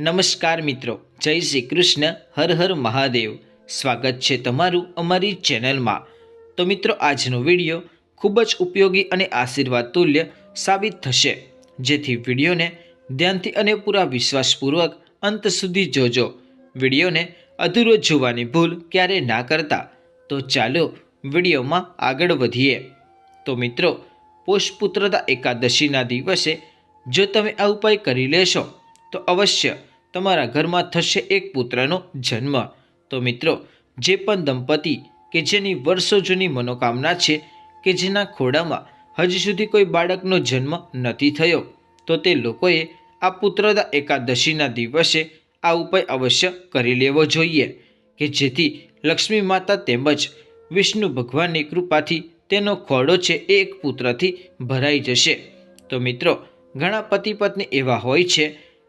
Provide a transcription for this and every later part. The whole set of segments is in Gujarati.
નમસ્કાર મિત્રો, જય શ્રી કૃષ્ણ, હર હર મહાદેવ. સ્વાગત છે તમારું અમારી ચેનલમાં. તો મિત્રો, આજનો વીડિયો ખૂબ જ ઉપયોગી અને આશીર્વાદ તુલ્ય સાબિત થશે. જેથી વિડીયોને ધ્યાનથી અને પૂરા વિશ્વાસપૂર્વક અંત સુધી જોજો. વિડીયોને અધૂરો જોવાની ભૂલ ક્યારે ના કરતા. તો ચાલો વિડીયોમાં આગળ વધીએ. તો મિત્રો, પોષપુત્રતા એકાદશીના દિવસે જો તમે આ ઉપાય કરી લેશો, તો અવશ્ય તમારા ઘરમાં થશે એક પુત્રનો જન્મ. તો મિત્રો, જે પણ દંપતી કે જેની વર્ષો જૂની મનોકામના છે કે જેના ખોડામાં હજી સુધી કોઈ બાળકનો જન્મ નથી થયો, તો તે લોકોએ આ પુત્રદા એકાદશીના દિવસે આ ઉપાય અવશ્ય કરી લેવો જોઈએ કે જેથી લક્ષ્મી માતા તેમજ વિષ્ણુ ભગવાનની કૃપાથી તેનો ખોડો છે એ એક પુત્રથી ભરાઈ જશે. તો મિત્રો, ઘણા પતિ પત્ની એવા હોય છે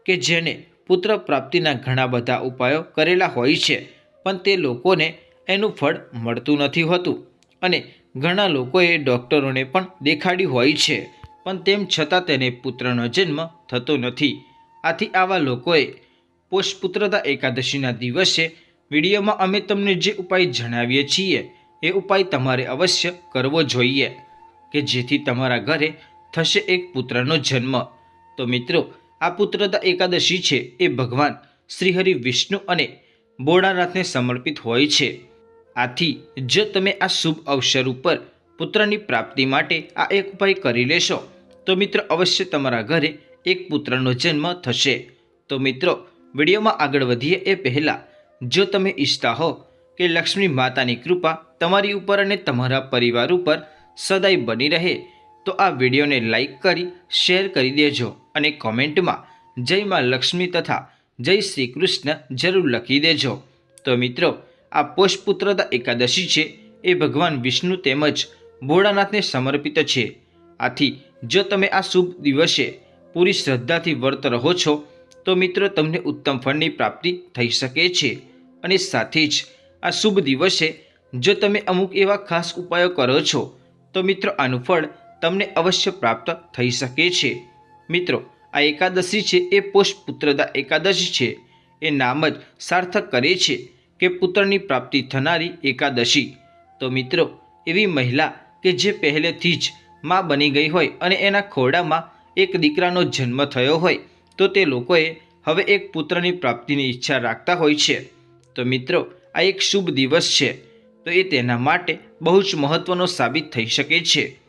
કે જેને પુત્ર પ્રાપ્તિના ઘણા બધા ઉપાયો કરેલા હોય છે, પણ તે લોકોને એનું ફળ મળતું નથી હોતું અને ઘણા લોકોએ ડૉક્ટરોને પણ દેખાડ્યું હોય છે, પણ તેમ છતાં તેને પુત્રનો જન્મ થતો નથી. આથી આવા લોકોએ પોષપુત્રતા એકાદશીના દિવસે વિડીયોમાં અમે તમને જે ઉપાય જણાવીએ છીએ, એ ઉપાય તમારે અવશ્ય કરવો જોઈએ, કે જેથી તમારા ઘરે થશે એક પુત્રનો જન્મ. તો મિત્રો આ પુત્રતા એકાદશી છે એ ભગવાન શ્રીહરિ વિષ્ણુ અને બોડાનાથને સમર્પિત હોય છે. આથી જો તમે આ શુભ અવસર ઉપર પુત્રની પ્રાપ્તિ માટે આ એક ઉપાય કરી લેશો. તો મિત્રો, અવશ્ય તમારા ઘરે એક પુત્રનો જન્મ થશે. તો મિત્રો, વિડીયોમાં આગળ વધીએ એ પહેલાં, જો તમે ઈચ્છતા હો કે લક્ષ્મી માતાની કૃપા તમારી ઉપર અને તમારા પરિવાર ઉપર સદાય બની રહે તો આ વિડીયોને લાઈક કરી, શેર કરી દેજો અને કોમેન્ટમાં જય માં લક્ષ્મી તથા જય શ્રી કૃષ્ણ જરૂર લખી દેજો. તો મિત્રો, આ પોષપુત્રતા એકાદશી છે, એ ભગવાન વિષ્ણુ તેમજ ભોળાનાથને સમર્પિત છે. આથી, જો તમે આ શુભ દિવસે પૂરી શ્રદ્ધાથી વર્ત રહો છો, તો મિત્રો તમને ઉત્તમ ફળની પ્રાપ્તિ થઈ શકે છે. અને સાથે જ, આ શુભ દિવસે જો તમે અમુક એવા ખાસ ઉપાયો કરો છો, તો મિત્રો આનું ફળ તમને અવશ્ય પ્રાપ્ત થઈ શકે છે. મિત્રો, આ એકાદશી છે એ પોષપુત્રદા એકાદશી છે. એ નામ જ સાર્થક કરે છે કે પુત્રની પ્રાપ્તિ થનારી એકાદશી. તો મિત્રો, એવી મહિલા કે જે પહેલેથી જ માં બની ગઈ હોય અને એના ખોરડામાં એક દીકરાનો જન્મ થયો હોય, તો તે લોકોએ હવે એક પુત્રની પ્રાપ્તિની ઈચ્છા રાખતા હોય છે. તો મિત્રો, આ એક શુભ દિવસ છે. તો એ તેના માટે બહુ જ મહત્ત્વનો સાબિત થઈ શકે છે.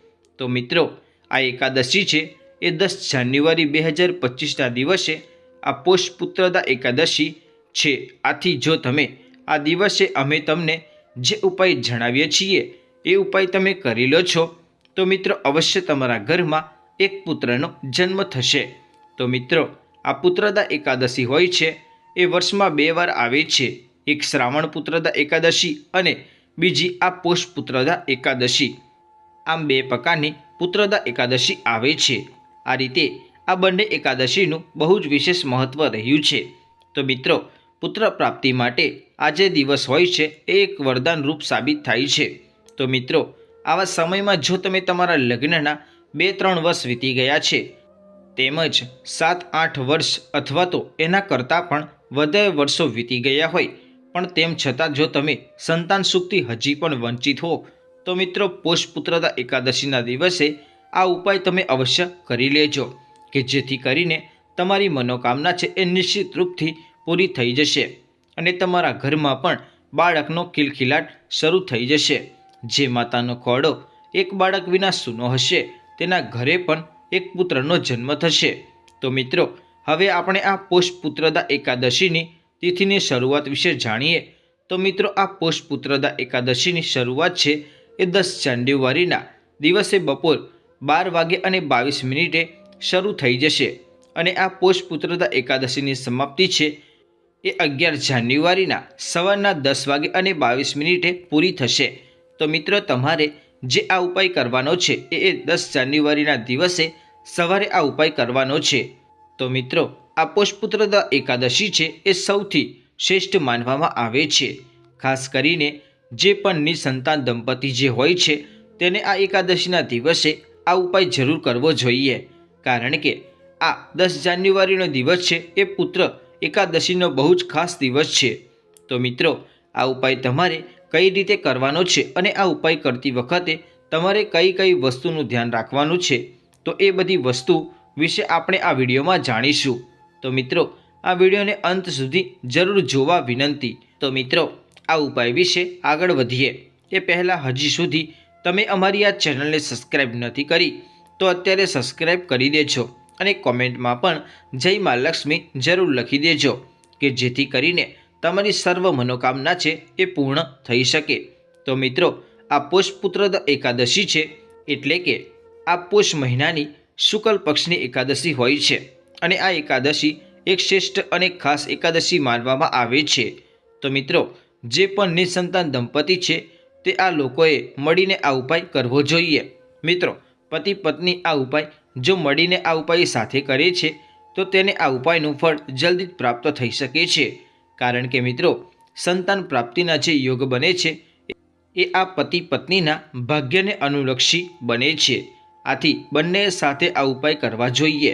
તો મિત્રો, આ એકાદશી છે. એ દસ જાન્યુઆરી બે હજાર પચીસના દિવસે આ પોષપુત્રદા એકાદશી છે. આથી જો તમે આ દિવસે અમે તમને જે ઉપાય જણાવીએ છીએ, એ ઉપાય તમે કરી લો છો, તો મિત્રો અવશ્ય તમારા ઘરમાં એક પુત્રનો જન્મ થશે. તો મિત્રો, આ પુત્રદા એકાદશી હોય છે. એ વર્ષમાં બે વાર આવે છે. એક શ્રાવણ પુત્રદા એકાદશી અને બીજી આ પોષ પુત્રદા એકાદશી. આમ બે પ્રકારની પુત્રદા એકાદશી આવે છે. આ રીતે આ બંને એકાદશીનું બહુ જ વિશેષ મહત્ત્વ રહ્યું છે. તો મિત્રો, પુત્ર પ્રાપ્તિ માટે આ જે દિવસ હોય છે, એ એક વરદાન રૂપ સાબિત થાય છે. તો મિત્રો, આવા સમયમાં જો તમે તમારા લગ્નના બે ત્રણ વર્ષ વીતી ગયા છે, તેમજ સાત આઠ વર્ષ અથવા તો એના કરતાં પણ વધારે વર્ષો વીતી ગયા હોય, પણ તેમ છતાં જો તમે સંતાન સુખથી હજી પણ વંચિત હો તો મિત્રો, પોષપુત્રતા એકાદશીના દિવસે આ ઉપાય તમે અવશ્ય કરી લેજો, કે જેથી કરીને તમારી મનોકામના છે એ નિશ્ચિત રૂપથી પૂરી થઈ જશે અને તમારા ઘરમાં પણ બાળકનો ખિલખિલાટ શરૂ થઈ જશે. જે માતાનો ખોડો એક બાળક વિના સૂનો હશે, તેના ઘરે પણ એક પુત્રનો જન્મ થશે. તો મિત્રો, હવે આપણે આ પોષપુત્રદા એકાદશીની તિથિની શરૂઆત વિશે જાણીએ. તો મિત્રો, આ પોષપુત્રદા એકાદશીની શરૂઆત છે એ દસ જાન્યુઆરીના દિવસે બપોર બાર વાગે અને બાવીસ મિનિટે શરૂ થઈ જશે. અને આ પોષપુત્રતા એકાદશીની સમાપ્તિ છે. એ અગિયાર જાન્યુઆરીના સવારના દસ વાગે અને બાવીસ મિનિટે પૂરી થશે. તો મિત્રો, તમારે જે આ ઉપાય કરવાનો છે એ એ દસ જાન્યુઆરીના દિવસે સવારે આ ઉપાય કરવાનો છે. તો મિત્રો, આ પોષપુત્રતા એકાદશી છે એ સૌથી શ્રેષ્ઠ માનવામાં આવે છે. ખાસ કરીને જે પણ નિસંતાન દંપતી જે હોય છે, તેને આ એકાદશીના દિવસે આ ઉપાય જરૂર કરવો જોઈએ. કારણ કે આ દસ જાન્યુઆરીનો દિવસ છે, એ પુત્ર એકાદશીનો બહુ જ ખાસ દિવસ છે. તો મિત્રો, આ ઉપાય તમારે કઈ રીતે કરવાનો છે અને આ ઉપાય કરતી વખતે તમારે કઈ કઈ વસ્તુનું ધ્યાન રાખવાનું છે, તો એ બધી વસ્તુ વિશે આપણે આ વિડીયોમાં જાણીશું. તો મિત્રો, આ વિડીયોને અંત સુધી જરૂર જોવા વિનંતી. તો મિત્રો આ ઉપાય વિશે આગળ વધીએ. એ પહેલાં હજી સુધી તમે અમારી આ ચેનલને સબસ્ક્રાઈબ નથી કરી, તો અત્યારે સબસ્ક્રાઈબ કરી દેજો અને કોમેન્ટમાં પણ જય મા લક્ષ્મી જરૂર લખી દેજો, કે જેથી કરીને તમારી સર્વ મનોકામના છે એ પૂર્ણ થઈ શકે. તો મિત્રો, આ પોષપુત્રદ એકાદશી છે, એટલે કે આ પોષ મહિનાની શુક્લ પક્ષની એકાદશી હોય છે અને આ એકાદશી એક શ્રેષ્ઠ અને ખાસ એકાદશી માનવામાં આવે છે. તો મિત્રો જે પણ નિસંતાન દંપતી છે, તે આ લોકોએ મળીને આ ઉપાય કરવો જોઈએ. મિત્રો, પતિ પત્ની આ ઉપાય જો મળીને આ ઉપાય સાથે કરે છે, તો તેને આ ઉપાયનું ફળ જલ્દી જ પ્રાપ્ત થઈ શકે છે. કારણ કે મિત્રો, સંતાન પ્રાપ્તિના જે યોગ બને છે, એ આ પતિ પત્નીના ભાગ્યને અનુલક્ષી બને છે. આથી બંને સાથે આ ઉપાય કરવા જોઈએ.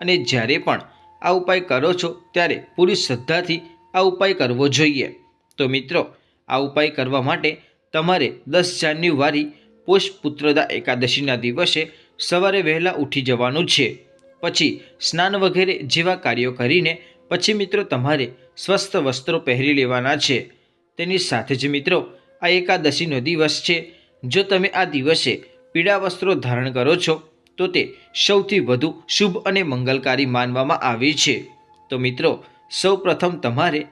અને જ્યારે પણ આ ઉપાય કરો છો, ત્યારે પૂરી શ્રદ્ધાથી આ ઉપાય કરવો જોઈએ. તો મિત્રો, આ ઉપાય કરવા માટે તમારે દસ જાન્યુઆરી પોષ પુત્રદા એકાદશીના દિવસે સવારે વહેલા ઉઠી જવાનું છે. પછી સ્નાન વગેરે જેવા કાર્યો કરીને પછી મિત્રો તમારે સ્વસ્થ વસ્ત્રો પહેરી લેવાના છે. તેની સાથે જ મિત્રો, આ એકાદશીનો દિવસ છે. જો તમે આ દિવસે પીળા વસ્ત્રો ધારણ કરો છો, તો તે સૌથી વધુ શુભ અને મંગલકારી માનવામાં આવે છે. તો મિત્રો સૌ પ્રથમ તમારે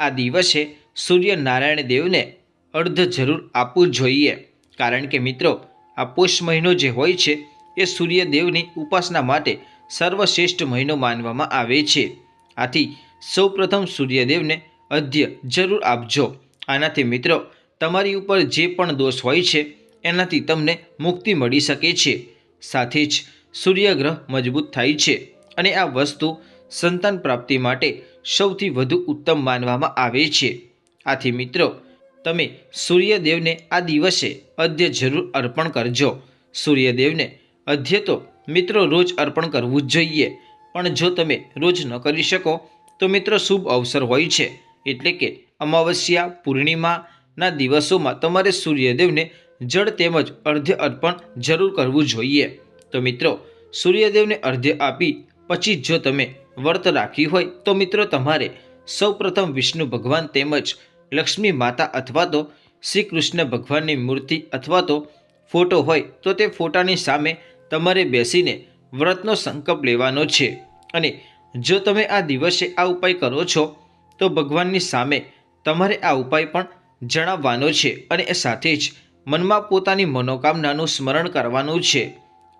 આ દિવસે સૂર્યનારાયણ દેવને અર્ધ જરૂર આપવું જોઈએ. કારણ કે મિત્રો, આ પોષ મહિનો જે હોય છે, એ સૂર્યદેવની ઉપાસના માટે સર્વશ્રેષ્ઠ મહિનો માનવામાં આવે છે. આથી સૌપ્રથમ સૂર્યદેવને અધ્ય જરૂર આપજો. આનાથી મિત્રો, તમારી ઉપર જે પણ દોષ હોય છે, એનાથી તમને મુક્તિ મળી શકે છે. સાથે જ સૂર્યગ્રહ મજબૂત થાય છે અને આ વસ્તુ સંતાન પ્રાપ્તિ માટે સૌથી વધુ ઉત્તમ માનવામાં આવે છે. આથી મિત્રો, તમે સૂર્યદેવને આ દિવસે અધ્ય જરૂર અર્પણ કરજો. સૂર્યદેવને અધ્ય તો મિત્રો રોજ અર્પણ કરવું જ જોઈએ. પણ જો તમે રોજ ન કરી શકો, તો મિત્રો શુભ અવસર હોય છે. એટલે કે અમાવસ્યા, પૂર્ણિમાના દિવસોમાં તમારે સૂર્યદેવને જળ તેમજ અર્ધ્ય અર્પણ જરૂર કરવું જોઈએ. તો મિત્રો, સૂર્યદેવને અર્ધ્ય આપી પછી જો તમે વ્રત રાખી હોય, તો મિત્રો તમારે સૌપ્રથમ વિષ્ણુ ભગવાન તેમજ લક્ષ્મી માતા અથવા તો શ્રી કૃષ્ણ ભગવાનની મૂર્તિ અથવા તો ફોટો હોય તો તે ફોટાની સામે તમારે બેસીને વ્રતનો સંકલ્પ લેવાનો છે. અને જો તમે આ દિવસે આ ઉપાય કરો છો, તો ભગવાનની સામે તમારે આ ઉપાય પણ જણાવવાનો છે અને સાથે જ મનમાં પોતાની મનોકામનાનું સ્મરણ કરવાનું છે.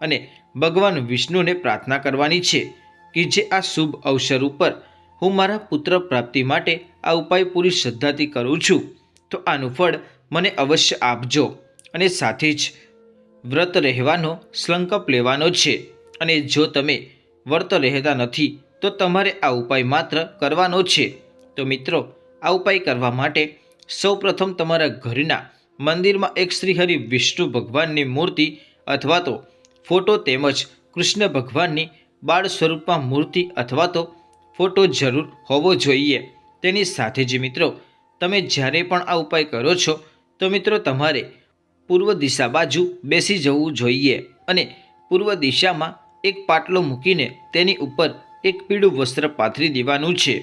અને ભગવાન વિષ્ણુને પ્રાર્થના કરવાની છે કે જે આ શુભ અવસર ઉપર હું મારા પુત્ર પ્રાપ્તિ માટે આ ઉપાય પૂરી શ્રદ્ધાથી કરું છું. તો આનું ફળ મને અવશ્ય આપજો અને સાથે જ વ્રત રહેવાનો સંકલ્પ લેવાનો છે. અને જો તમે વ્રત રહેતા નથી, તો તમારે આ ઉપાય માત્ર કરવાનો છે. તો મિત્રો, આ ઉપાય કરવા માટે સૌપ્રથમ તમારા ઘરના મંદિરમાં એક શ્રીહરિ વિષ્ણુ ભગવાનની મૂર્તિ અથવા તો ફોટો તેમજ કૃષ્ણ ભગવાનની બાળ સ્વરૂપમાં મૂર્તિ અથવા તો ફોટો જરૂર હોવો જોઈએ. તેની સાથે જ મિત્રો, તમે જ્યારે પણ આ ઉપાય કરો છો, તો મિત્રો તમારે પૂર્વ દિશા બાજુ બેસી જવું જોઈએ અને પૂર્વ દિશામાં એક પાટલો મૂકીને તેની ઉપર એક પીળું વસ્ત્ર પાથરી દેવાનું છે.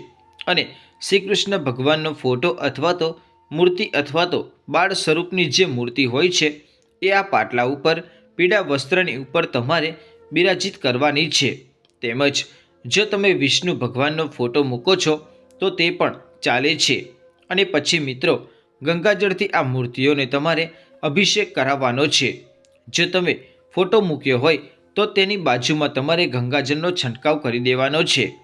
અને શ્રી કૃષ્ણ ભગવાનનો ફોટો અથવા તો મૂર્તિ અથવા તો બાળ સ્વરૂપની જે મૂર્તિ હોય છે, એ આ પાટલા ઉપર, પીળા વસ્ત્રની ઉપર તમારે બિરાજિત કરવાની છે. તેમજ, જો તમે વિષ્ણુ ભગવાનનો ફોટો મૂકો છો તો તે પણ ચાલે છે. અને પછી મિત્રો, ગંગાજળથી આ મૂર્તિઓને તમારે અભિષેક કરાવવાનો છે. જો તમે ફોટો મૂક્યો હોય, તો તેની બાજુમાં તમારે ગંગાજળનો છંટકાવ કરી દેવાનો છે.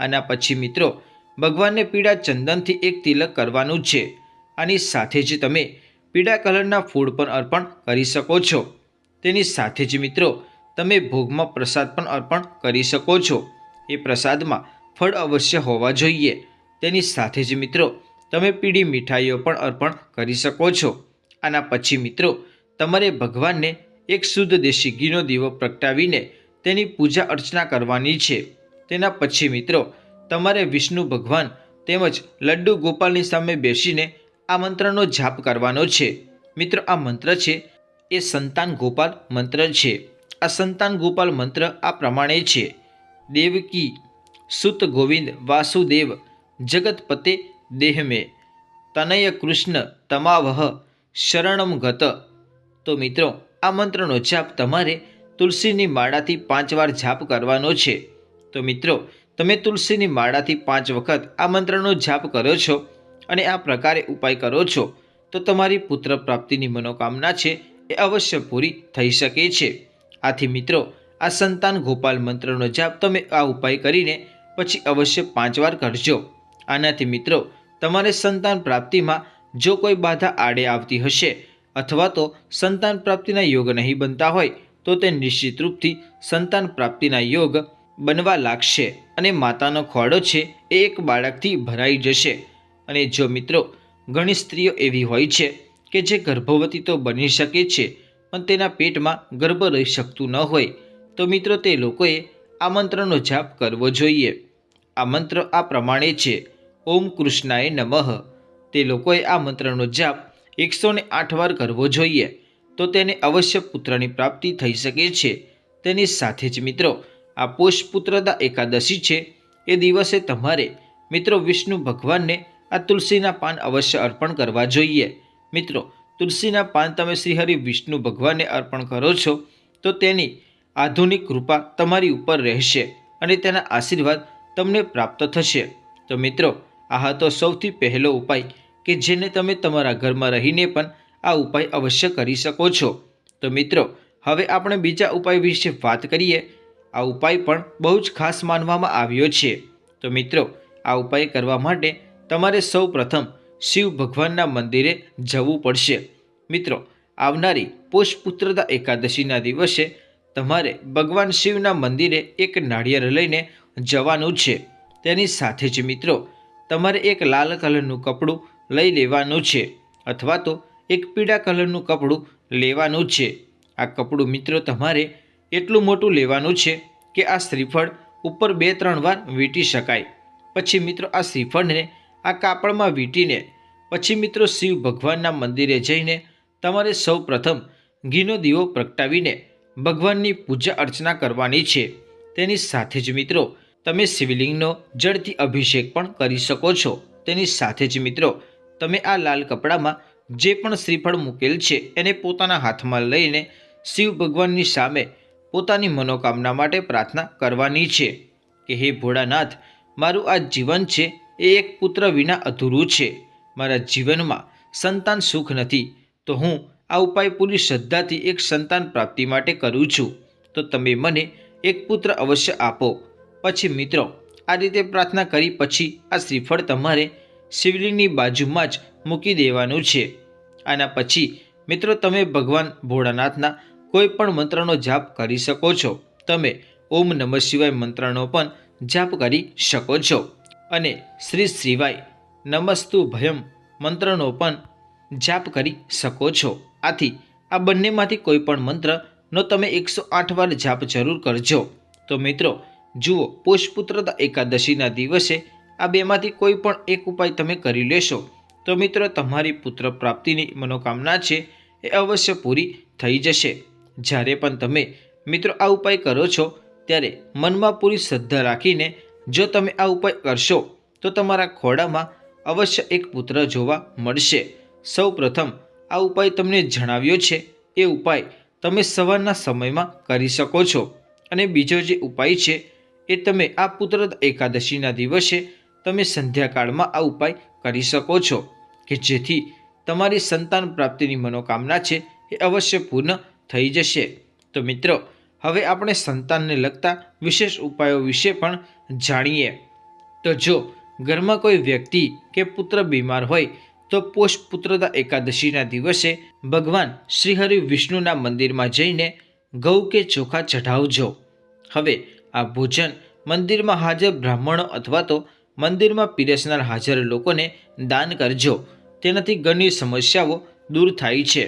આના પછી મિત્રો, ભગવાનને પીળા ચંદનથી એક તિલક કરવાનું છે. આની સાથે જ તમે પીળા કલરના ફૂડ પણ અર્પણ કરી શકો છો. તેની સાથે જ મિત્રો, તમે ભોગમાં પ્રસાદ પણ અર્પણ કરી શકો છો. એ પ્રસાદમાં ફળ અવશ્ય હોવા જોઈએ. તેની સાથે જ મિત્રો, તમે પીળી મીઠાઈઓ પણ અર્પણ કરી શકો છો. આના પછી મિત્રો, તમારે ભગવાનને એક શુદ્ધ દેશી ઘીનો દીવો પ્રગટાવીને તેની પૂજા અર્ચના કરવાની છે. તેના પછી મિત્રો, તમારે વિષ્ણુ ભગવાન તેમજ લડ્ડુ ગોપાલની સામે બેસીને આ મંત્રનો જાપ કરવાનો છે. મિત્રો, આ મંત્ર છે, એ સંતાન ગોપાલ મંત્ર છે. આ સંતાન ગોપાલ મંત્ર આ પ્રમાણે છે. દેવકી, સુત ગોવિંદ વાસુદેવ જગતપતે દેહ મે તનય કૃષ્ણ તમાવહ શરણમ ગત. તો મિત્રો, આ મંત્રનો જાપ તમારે તુલસીની માળાથી પાંચ વાર જાપ કરવાનો છે. તો મિત્રો, તમે તુલસીની માળાથી પાંચ વખત આ મંત્રનો જાપ કરો છો અને આ પ્રકારે ઉપાય કરો છો, તો તમારી પુત્ર પ્રાપ્તિની મનોકામના છે એ અવશ્ય પૂરી થઈ શકે છે. આથી મિત્રો, આ સંતાન ગોપાલ મંત્રનો જાપ તમે આ ઉપાય કરીને પછી અવશ્ય પાંચ વાર કરજો. આનાથી મિત્રો, તમારે સંતાન પ્રાપ્તિમાં જો કોઈ બાધા આડે આવતી હશે અથવા તો સંતાન પ્રાપ્તિના યોગ નહીં બનતા હોય, તો તે નિશ્ચિત રૂપથી સંતાન પ્રાપ્તિના યોગ બનવા લાગશે અને માતાનો ખોડો છે એ એક બાળકથી ભરાઈ જશે. અને જો મિત્રો, ઘણી સ્ત્રીઓ એવી હોય છે કે જે ગર્ભવતી તો બની શકે છે, પણ તેના પેટમાં ગર્ભ રહી શકતું ન હોય, તો મિત્રો તે લોકોએ આ મંત્રનો જાપ કરવો જોઈએ. આ મંત્ર આ પ્રમાણે છે. ઓમ કૃષ્ણાય નમઃ. તે લોકોએ આ મંત્રનો જાપ એકસો ને આઠ વાર કરવો જોઈએ તો તેને અવશ્ય પુત્રની પ્રાપ્તિ થઈ શકે છે. તેની સાથે જ મિત્રો, આ પોષ પુત્રદા એકાદશી છે. એ દિવસે તમારે, મિત્રો વિષ્ણુ ભગવાનને આ તુલસીના પાન અવશ્ય અર્પણ કરવા જોઈએ. મિત્રો, તુલસીના પાન તમે શ્રીહરિ વિષ્ણુ ભગવાનને અર્પણ કરો છો, તો તેની આધુનિક કૃપા તમારી ઉપર રહેશે અને તેના આશીર્વાદ તમને પ્રાપ્ત થશે. તો મિત્રો આ હતો સૌથી પહેલો ઉપાય કે જેને તમે તમારા ઘરમાં રહીને પણ આ ઉપાય અવશ્ય કરી શકો છો. તો મિત્રો, હવે આપણે બીજા ઉપાય વિશે વાત કરીએ. આ ઉપાય પણ બહુ જ ખાસ માનવામાં આવ્યો છે. તો મિત્રો, આ ઉપાય કરવા માટે તમારે સૌ પ્રથમ શિવ ભગવાનના મંદિરે જવું પડશે. મિત્રો, આવનારી પુષ્પુત્રતા એકાદશીના દિવસે તમારે ભગવાન શિવના મંદિરે એક નાળિયેર લઈને જવાનું છે. તેની સાથે જ મિત્રો તમારે એક લાલ કલરનું કપડું લઈ લેવાનું છે અથવા તો એક પીળા કલરનું કપડું લેવાનું છે. આ કપડું મિત્રો તમારે એટલું મોટું લેવાનું છે કે આ શ્રીફળ ઉપર બે ત્રણ વાર વીંટી શકાય. પછી મિત્રો આ શ્રીફળને આ કાપડમાં વીંટીને પછી મિત્રો શિવ ભગવાનના મંદિરે જઈને તમારે સૌ પ્રથમ ઘીનો દીવો પ્રગટાવીને ભગવાનની પૂજા અર્ચના કરવાની છે. તેની સાથે જ મિત્રો તમે શિવલિંગનો જળથી અભિષેક પણ કરી શકો છો. તેની સાથે જ મિત્રો, તમે આ લાલ કપડામાં જે પણ શ્રીફળ મૂકેલ છે, એને પોતાના હાથમાં લઈને શિવ ભગવાનની સામે પોતાની મનોકામના માટે પ્રાર્થના કરવાની છે કે, હે ભોળાનાથ, મારું આ જીવન છે એ એક પુત્ર વિના અધૂરું છે. મારા જીવનમાં સંતાન સુખ નથી, તો હું આ ઉપાય પૂરી શ્રદ્ધાથી એક સંતાન પ્રાપ્તિ માટે કરું છું. તો તમે મને એક પુત્ર અવશ્ય આપો. પછી મિત્રો, આ રીતે પ્રાર્થના કરી પછી આ શ્રીફળ તમારે શિવલિંગની બાજુમાં જ મૂકી દેવાનું છે. આના પછી, મિત્રો, તમે ભગવાન ભોળાનાથના કોઈ પણ મંત્રનો જાપ કરી શકો છો. તમે ઓમ નમઃ શિવાય મંત્રનો પણ જાપ કરી શકો છો. અને શ્રી શિવાય નમસ્તુ ભયમ મંત્રનો પણ જાપ કરી શકો છો. આથી, આ બંનેમાંથી કોઈ પણ મંત્રનો તમે એકસો આઠ વાર જાપ જરૂર કરજો. તો મિત્રો જુઓ પોષપુત્રતા એકાદશીના દિવસે આ બેમાંથી કોઈ પણ એક ઉપાય તમે કરી લેશો. તો મિત્ર, તમારી પુત્ર પ્રાપ્તિની મનોકામના છે એ અવશ્ય પૂરી થઈ જશે. જ્યારે પણ તમે મિત્રો આ ઉપાય કરો છો, ત્યારે મનમાં પૂરી શ્રદ્ધા રાખીને જો તમે આ ઉપાય કરશો, તો તમારા ખોડામાં અવશ્ય એક પુત્ર જોવા મળશે. સૌ પ્રથમ, આ ઉપાય તમને જણાવ્યો છે, એ ઉપાય તમે સવારના સમયમાં કરી શકો છો. અને બીજો જે ઉપાય છે એ તમે આ પુત્ર એકાદશીના દિવસે તમે સંધ્યાકાળમાં આ ઉપાય કરી શકો છો કે જેથી તમારી સંતાન પ્રાપ્તિની મનોકામના છે એ અવશ્ય પૂર્ણ થઈ જશે. તો મિત્રો, હવે આપણે સંતાનને લગતા વિશેષ ઉપાયો વિશે પણ જાણીએ. તો જો ઘરમાં કોઈ વ્યક્તિ કે પુત્ર બીમાર હોય, તો પોષ પુત્રદા એકાદશીના દિવસે ભગવાન શ્રીહરિ વિષ્ણુના મંદિરમાં જઈને ઘઉં કે ચોખા ચઢાવજો. હવે આ ભોજન મંદિરમાં હાજર બ્રાહ્મણો અથવા તો મંદિરમાં પીરસનાર હાજર લોકોને દાન કરજો. તેનાથી ઘણી સમસ્યાઓ દૂર થાય છે.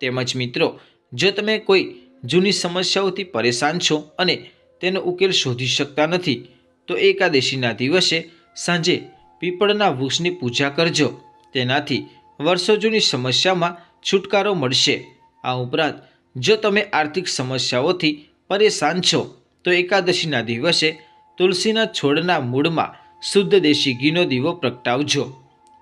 તેમજ મિત્રો, જો તમે કોઈ જૂની સમસ્યાઓથી પરેશાન છો અને તેનો ઉકેલ શોધી શકતા નથી, તો એકાદશીના દિવસે સાંજે પીપળના વૃક્ષની પૂજા કરજો. તેનાથી વર્ષો જૂની સમસ્યામાં છુટકારો મળશે. આ ઉપરાંત, જો તમે આર્થિક સમસ્યાઓથી પરેશાન છો તો એકાદશીના દિવસે તુલસીના છોડના મૂળમાં શુદ્ધ દેશી ઘીનો દીવો પ્રગટાવજો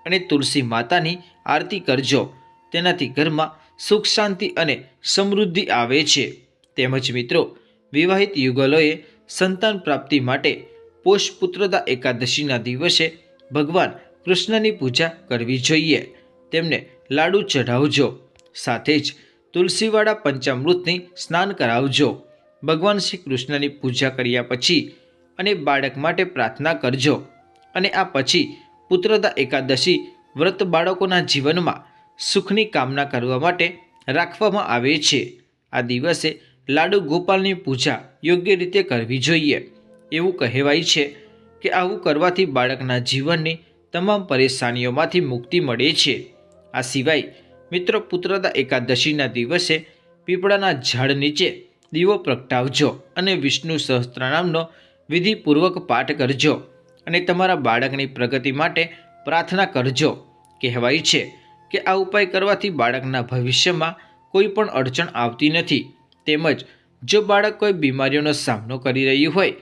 અને તુલસી માતાની આરતી કરજો. તેનાથી ઘરમાં સુખ શાંતિ અને સમૃદ્ધિ આવે છે. તેમજ મિત્રો, વિવાહિત યુગલોએ સંતાન પ્રાપ્તિ માટે પોષ પુત્રદા એકાદશીના દિવસે ભગવાન કૃષ્ણની પૂજા કરવી જોઈએ. તેમને લાડુ ચઢાવજો. સાથે જ તુલસીવાળા પંચામૃતની સ્નાન કરાવજો. ભગવાન શ્રી કૃષ્ણની પૂજા કર્યા પછી અને બાળક માટે પ્રાર્થના કરજો. અને આ પછી પુત્રદા એકાદશી વ્રત બાળકોના જીવનમાં સુખની કામના કરવા માટે રાખવામાં આવે છે. આ દિવસે લાડુ ગોપાલની પૂજા યોગ્ય રીતે કરવી જોઈએ. એવું કહેવાય છે કે આવું કરવાથી બાળકના જીવનની તમામ પરેશાનીઓમાંથી મુક્તિ મળે છે. આ સિવાય મિત્રો, પુત્રદા એકાદશીના દિવસે પીપળાના ઝાડ નીચે દીવો પ્રગટાવજો અને વિષ્ણુ સહસ્ત્રનામનો વિધિપૂર્વક પાઠ કરજો અને તમારા બાળકની પ્રગતિ માટે પ્રાર્થના કરજો. કહેવાય છે કે આ ઉપાય કરવાથી બાળકના ભવિષ્યમાં કોઈ પણ અડચણ આવતી નથી. તેમજ જો બાળક કોઈ બીમારીઓનો સામનો કરી રહ્યું હોય,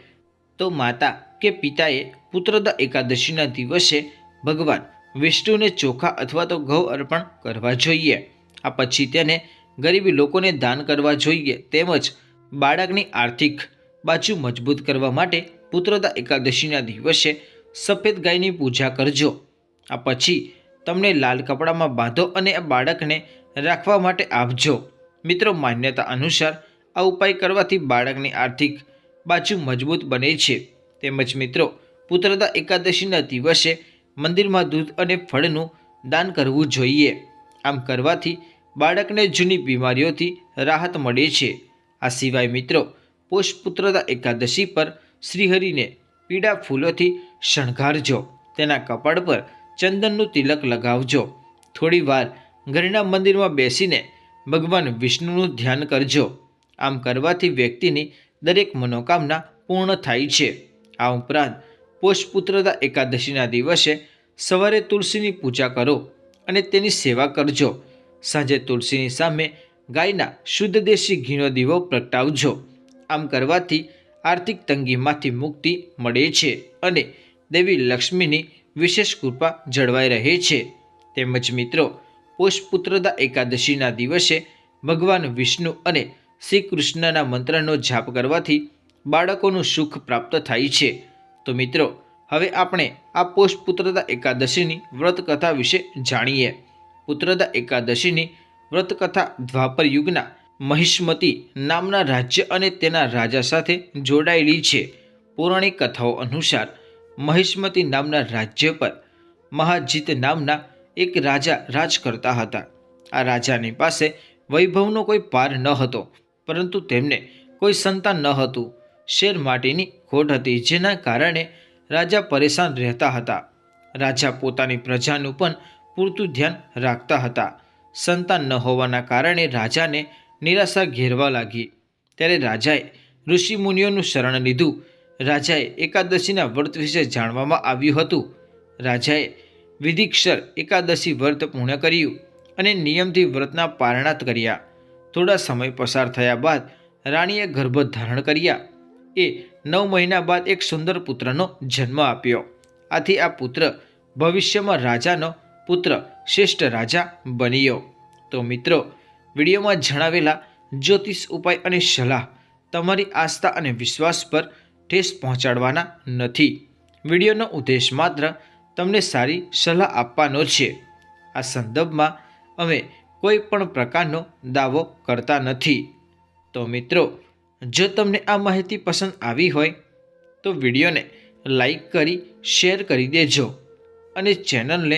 તો માતા કે પિતાએ પુત્રદા એકાદશીના દિવસે ભગવાન વિષ્ણુને ચોખા અથવા તો ઘઉં અર્પણ કરવા જોઈએ. આ પછી તેને ગરીબ લોકોને દાન કરવા જોઈએ તેમજ બાળકની આર્થિક બાજુ મજબૂત કરવા માટે પુત્રદા એકાદશીના દિવસે સફેદ ગાયની પૂજા કરજો. આ પછી તમને લાલ કપડામાં બાંધો અને આ બાળકને રાખવા માટે આપજો. મિત્રો, માન્યતા અનુસાર આ ઉપાય કરવાથી બાળકની આર્થિક બાજુ મજબૂત બને છે. તેમજ મિત્રો પુત્રદા એકાદશીના દિવસે મંદિરમાં દૂધ અને ફળનું દાન કરવું જોઈએ. આમ કરવાથી બાળકને જૂની બીમારીઓથી રાહત મળે છે. આ સિવાય મિત્રો પોષપુત્રતા એકાદશી પર શ્રીહરિને પીળા ફૂલોથી શણગારજો. તેના કપાળ પર ચંદનનું તિલક લગાવજો. થોડી વાર ઘરના મંદિરમાં બેસીને ભગવાન વિષ્ણુનું ધ્યાન કરજો. આમ કરવાથી વ્યક્તિની દરેક મનોકામના પૂર્ણ થાય છે. આ ઉપરાંત પોષપુત્રતા એકાદશીના દિવસે સવારે તુલસીની પૂજા કરો અને તેની સેવા કરજો. સાંજે તુલસીની સામે ગાયના શુદ્ધ દેશી ઘીનો દીવો પ્રગટાવજો. આમ કરવાથી આર્થિક તંગીમાંથી મુક્તિ મળે છે અને દેવી લક્ષ્મીની વિશેષ કૃપા જળવાઈ રહે છે. તેમજ મિત્રો, પોષપુત્રદા એકાદશીના દિવસે ભગવાન વિષ્ણુ અને શ્રી કૃષ્ણના મંત્રનો જાપ કરવાથી બાળકોનું સુખ પ્રાપ્ત થાય છે. તો મિત્રો, હવે આપણે આ પોષપુત્રદા એકાદશીની વ્રત કથા વિશે જાણીએ. પુત્રદા એકાદશીની વ્રતકથા દ્વાપર યુગના મહિષ્મતી નામના રાજ્ય અને તેના રાજા સાથે જોડાયેલી છે. પૌરાણિક કથાઓ અનુસાર મહિષ્મતી નામના રાજ્ય પર મહાજીત નામના એક રાજા રાજ કરતા હતા. આ રાજાની પાસે વૈભવનો કોઈ પાર ન હતો, પરંતુ તેમને કોઈ સંતાન ન હતું. શેર માટેની ખોટ હતી, જેના કારણે રાજા પરેશાન રહેતા હતા. રાજા પોતાની પ્રજાનું પણ પૂરતું ધ્યાન રાખતા હતા. સંતાન ન હોવાના કારણે રાજાને નિરાશા ઘેરવા લાગી. ત્યારે રાજાએ ઋષિમુનિઓનું શરણ લીધું. રાજાએ એકાદશીના વ્રત વિશે જાણવામાં આવ્યું હતું. રાજાએ વિધિક્ષર એકાદશી વ્રત પૂર્ણ કર્યું અને નિયમથી વ્રતના પારણાત કર્યા. થોડા સમય પસાર થયા બાદ રાણીએ ગર્ભ ધારણ કર્યા. એ નવ મહિના બાદ એક સુંદર પુત્રનો જન્મ આપ્યો. આથી આ પુત્ર ભવિષ્યમાં રાજાનો પુત્ર શ્રેષ્ઠ રાજા બન્યો. તો મિત્રો, વિડીયોમાં જણાવેલા જ્યોતિષ ઉપાય અને સલાહ તમારી આસ્થા અને વિશ્વાસ પર ઠેસ પહોંચાડવાના નથી. વિડીયોનો ઉદ્દેશ માત્ર તમને સારી સલાહ આપવાનો છે. આ સંદર્ભમાં અમે કોઈ પણ પ્રકારનો દાવો કરતા નથી. તો મિત્રો, જો તમને આ માહિતી પસંદ આવી હોય, તો વિડીયોને લાઈક કરી, શેર કરી દેજો અને ચેનલને